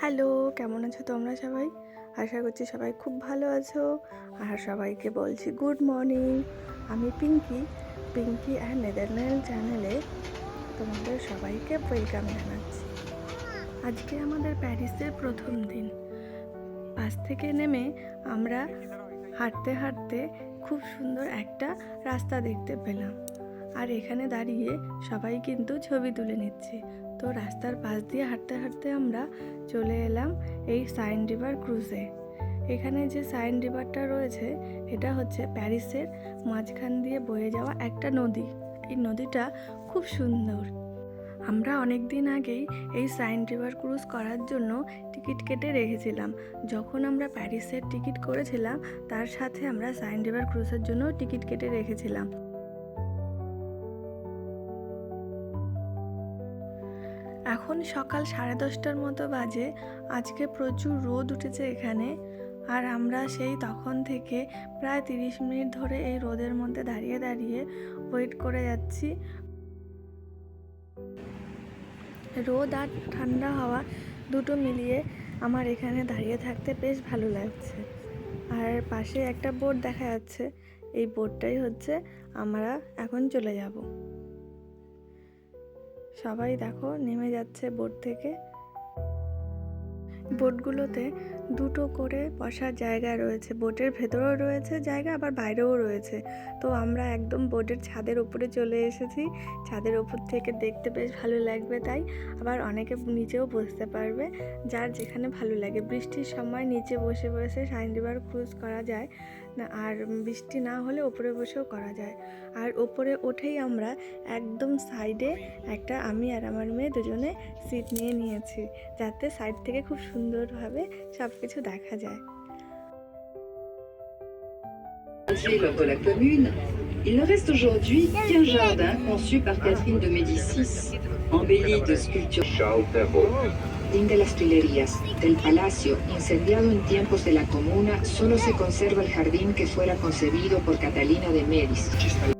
Hello, কেমন আছো তোমরা সবাই? আশা করছি সবাই খুব ভালো আছো। আর সবাইকে বলছি গুড মর্নিং। আমি পিঙ্কি পিঙ্কি আর নেদারল্যান্ড চ্যানেলে তোমাদের সবাইকে ওয়েলকাম জানাচ্ছি। আজকে আমাদের প্যারিসের প্রথম দিন। বাস থেকে নেমে আমরা হাঁটতে হাঁটতে খুব সুন্দর একটা রাস্তা দেখতে পেলাম। আর এখানে দাঁড়িয়ে সবাই কিন্তু ছবি তুলে নিচ্ছে। তো রাস্তার পাশ দিয়ে হাঁটতে হাঁটতে আমরা চলে এলাম এই সাইন রিভার ক্রুজে। এখানে যে সাইন রিভারটা রয়েছে, এটা হচ্ছে প্যারিসের মাঝখান দিয়ে বয়ে যাওয়া একটা নদী। এই নদীটা খুব সুন্দর। আমরা অনেক দিন আগেই এই সাইন রিভার ক্রুজ করার জন্য টিকিট কেটে রেখেছিলাম। যখন আমরা প্যারিসের টিকিট করেছিলাম, তার সাথে আমরা সাইন রিভার ক্রুজের জন্য টিকিট কেটে রেখেছিলাম। এখন সকাল সাড়ে দশটার মতো বাজে। আজকে প্রচুর রোদ উঠেছে এখানে। আর আমরা সেই তখন থেকে প্রায় তিরিশ মিনিট ধরে এই রোদের মধ্যে দাঁড়িয়ে দাঁড়িয়ে ওয়েট করে যাচ্ছি। রোদ আর ঠান্ডা হাওয়া দুটো মিলিয়ে আমার এখানে দাঁড়িয়ে থাকতে বেশ ভালো লাগছে। আর পাশে একটা বোর্ড দেখা যাচ্ছে। এই বোর্ডটাই হচ্ছে আমরা এখন চলে যাব। সবাই দেখো নেমে যাচ্ছে বোট থেকে। বোটগুলোতে দুটো করে বসার জায়গা রয়েছে। বোটের ভেতরেও রয়েছে জায়গা, আবার বাইরেও রয়েছে। তো আমরা একদম বোটের ছাদের উপরে চলে এসেছি। ছাদের উপর থেকে দেখতে বেশ ভালো লাগবে তাই। আবার অনেকে নিচেও বসতে পারবে, যার যেখানে ভালো লাগে। বৃষ্টির সময় নিচে বসে বসে সাইন রিভার ক্রুজ করা যায়। না আর বৃষ্টি না হলে ওপরে বসেও করা যায় আর ওপরে উঠেই আমরা একদম সাইডে একটা আমি আর আমার মেয়ে দুজনে সিট নিয়ে নিয়েছি যাতে সাইড থেকে খুব সুন্দরভাবে সব কিছু দেখা যায় lors la commune, il ne reste aujourd'hui qu'un jardin conçu par Catherine de Médicis, embelli de sculptures de las Tuilerías. Del palacio, incendiado en tiempos de la comuna, solo se conserva el jardín que fuera concebido por Catalina de Médicis.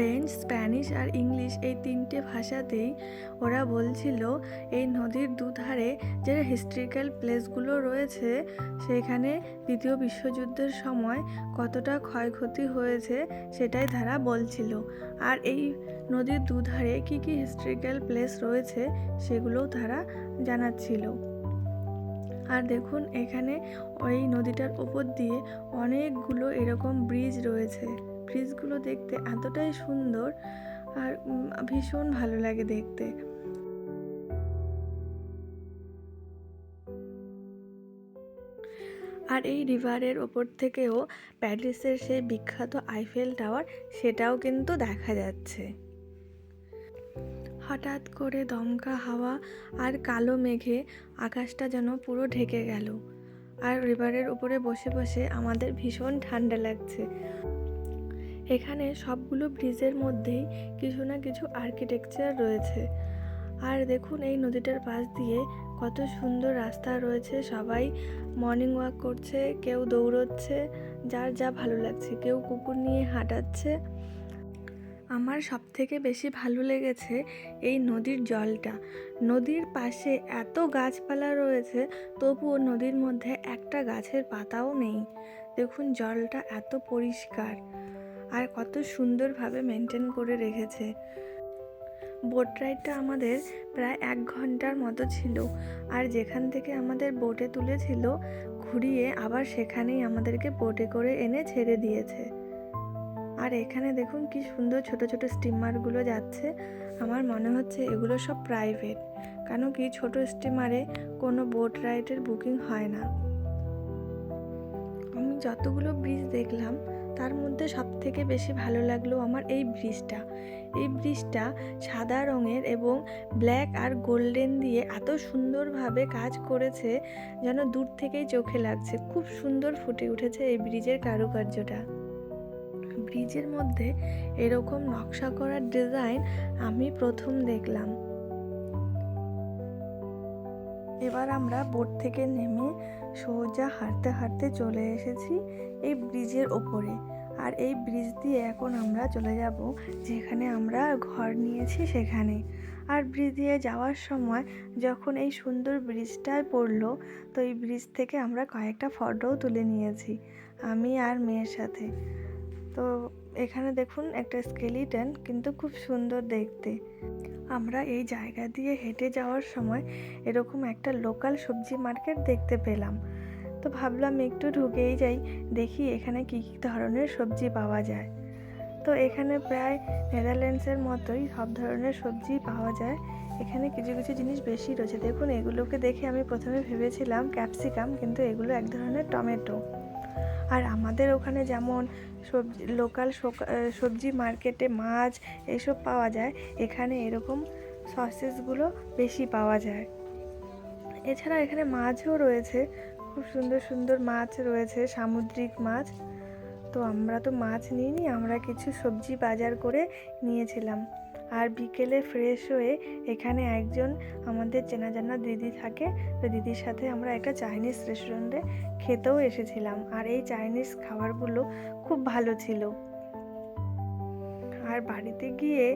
French, Spanish আর English এই তিনটে ভাষাতেই ওরা বলছিল, এই নদীর দুধারে যে historical প্লেসগুলো রয়েছে, সেখানে দ্বিতীয় বিশ্বযুদ্ধের সময় কতটা ক্ষয়ক্ষতি হয়েছে সেটাই তারা বলছিল। আর এই নদীর দুধারে কী কী হিস্ট্রিক্যাল প্লেস রয়েছে সেগুলোও তারা জানাচ্ছিল। আর দেখুন, এখানে ওই নদীটার উপর দিয়ে অনেকগুলো এরকম ব্রিজ রয়েছে। ব্রিজগুলো দেখতে এতটাই সুন্দর আর ভীষণ ভালো লাগে দেখতে। আর এই রিভারের ওপর থেকেও প্যারিসের সেই বিখ্যাত আইফেল টাওয়ার, সেটাও কিন্তু দেখা যাচ্ছে। হঠাৎ করে দমকা হাওয়া আর কালো মেঘে আকাশটা যেন পুরো ঢেকে গেল। আর রিভারের উপরে বসে বসে আমাদের ভীষণ ঠান্ডা লাগছে। এখানে সবগুলো ব্রিজের মধ্যেই কিছু না কিছু আর্কিটেকচার রয়েছে। আর দেখুন এই নদীটার পাশ দিয়ে কত সুন্দর রাস্তা রয়েছে, সবাই মর্নিং ওয়াক করছে, কেউ দৌড়চ্ছে, যার যা ভালো লাগছে, কেউ কুকুর নিয়ে হাঁটাচ্ছে। আমার সব থেকে বেশি ভালো লেগেছে এই নদীর জলটা। নদীর পাশে এত গাছপালা রয়েছে, তবুও নদীর মধ্যে একটা গাছের পাতাও নেই। দেখুন জলটা এত পরিষ্কার। আর কত সুন্দরভাবে মেনটেন করে রেখেছে। বোট রাইডটা আমাদের প্রায় এক ঘণ্টার মতো ছিল। আর যেখান থেকে আমাদের বোটে তুলেছিল, ঘুরিয়ে আবার সেখানেই আমাদেরকে বোটে করে এনে ছেড়ে দিয়েছে। আর এখানে দেখুন কি সুন্দর ছোট ছোট স্টিমারগুলো যাচ্ছে। আমার মনে হচ্ছে এগুলো সব প্রাইভেট কেন কি ছোট স্টিমারে কোনো বোট রাইডের বুকিং হয় না। আমি যতগুলো ব্রিজ দেখলাম তার মধ্যে সব থেকে বেশি ভালো লাগল আমার এই ব্রিজটা। এই ব্রিজটা সাদা রঙের এবং ব্ল্যাক আর গোল্ডেন দিয়ে এত সুন্দরভাবে কাজ করেছে যেন দূর থেকেই চোখে লাগছে। খুব সুন্দর ফুটে উঠেছে এই ব্রিজের কারুকার্যটা। ব্রিজের মধ্যে এরকম নকশা করার ডিজাইন আমি প্রথম দেখলাম। এবার আমরা বোট থেকে নেমে সোজা হাঁটতে হাঁটতে চলে এসেছি এই ব্রিজের ওপরে। আর এই ব্রিজ দিয়ে এখন আমরা চলে যাব যেখানে আমরা ঘর নিয়েছি সেখানে। আর ব্রিজ দিয়ে যাওয়ার সময় যখন এই সুন্দর ব্রিজটায় পড়ল, তো এই ব্রিজ থেকে আমরা কয়েকটা ফটোও তুলে নিয়েছি, আমি আর মেয়ের সাথে। তো এখানে দেখুন একটা স্কেলিটন কিন্তু খুব সুন্দর দেখতে। আমরা এই জায়গা দিয়ে হেঁটে যাওয়ার সময় এরকম একটা লোকাল সবজি মার্কেট দেখতে পেলাম। তো ভাবলাম একটু ঢুকেই যাই, দেখি এখানে কী কী ধরনের সবজি পাওয়া যায়। তো এখানে প্রায় নেদারল্যান্ডসের মতোই সব ধরনের সবজি পাওয়া যায়। এখানে কিছু কিছু জিনিস বেশি রয়েছে। দেখুন, এগুলোকে দেখে আমি প্রথমে ভেবেছিলাম ক্যাপসিকাম, কিন্তু এগুলো এক ধরনের টমেটো। আর আমাদের ওখানে যেমন সবজি, লোকাল সবজি মার্কেটে মাছ এসব পাওয়া যায়, এখানে এরকম সসেসগুলো বেশি পাওয়া যায়। এছাড়া এখানে মাছও রয়েছে। খুব সুন্দর সুন্দর মাছ রয়েছে, সামুদ্রিক মাছ। তো আমরা তো মাছ নিইনি, আমরা কিছু সবজি বাজার করে নিয়েছিলাম। আর বিকেলে ফ্রেশ হয়ে এখানে একজন আমাদের চেনা জানা দিদি থাকে, তো দিদির সাথে আমরা একটা চাইনিজ রেস্টুরেন্টে খেতেও এসেছিলাম। আর এই চাইনিজ খাবারগুলো খুব ভালো ছিল। আর বাড়িতে গিয়ে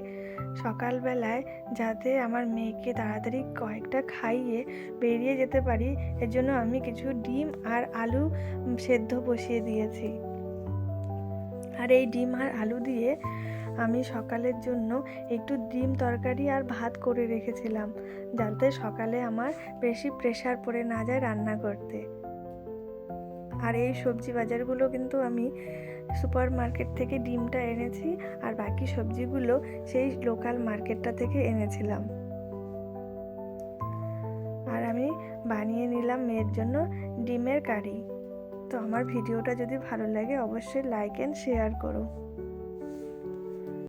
সকালবেলায় যাতে আমার মেয়েকে তাড়াতাড়ি কয়েকটা খাইয়ে বেরিয়ে যেতে পারি, এর জন্য আমি কিছু ডিম আর আলু সেদ্ধ বসিয়ে দিয়েছি। আর এই ডিম আর আলু দিয়ে আমি সকালের জন্য একটু ডিম তরকারি আর ভাত করে রেখেছিলাম, যাতে সকালে আমার বেশি প্রেশার পড়ে না যায় রান্না করতে। আর এই সবজি বাজারগুলো কিন্তু আমি সুপার মার্কেট থেকে ডিমটা এনেছি আর বাকি সবজিগুলো সেই লোকাল মার্কেটটা থেকে এনেছিলাম। আর আমি বানিয়ে নিলাম মেয়ের জন্য ডিমের কারি। তো আমার ভিডিওটা যদি ভালো লাগে অবশ্যই লাইক অ্যান্ড শেয়ার করো।